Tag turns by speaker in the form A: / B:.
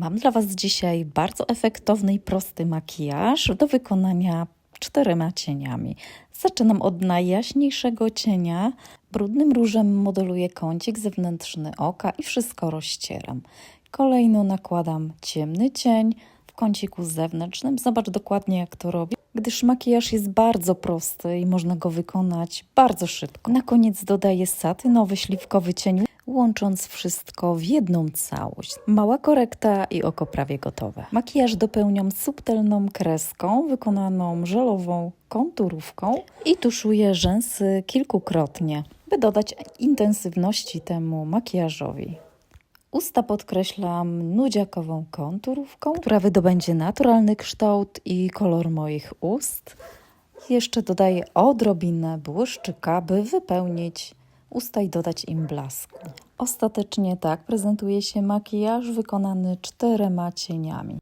A: Mam dla Was dzisiaj bardzo efektowny i prosty makijaż do wykonania czterema cieniami. Zaczynam od najjaśniejszego cienia. Brudnym różem modeluję kącik zewnętrzny oka i wszystko rozcieram. Kolejno nakładam ciemny cień w kąciku zewnętrznym. Zobacz dokładnie jak to robię, gdyż makijaż jest bardzo prosty i można go wykonać bardzo szybko. Na koniec dodaję satynowy śliwkowy cień łącząc wszystko w jedną całość. Mała korekta i oko prawie gotowe. Makijaż dopełniam subtelną kreską wykonaną żelową konturówką i tuszuję rzęsy kilkukrotnie, by dodać intensywności temu makijażowi. Usta podkreślam nudziakową konturówką, która wydobędzie naturalny kształt i kolor moich ust. Jeszcze dodaję odrobinę błyszczyka, by wypełnić usta i dodać im blasku. Ostatecznie tak prezentuje się makijaż wykonany czterema cieniami.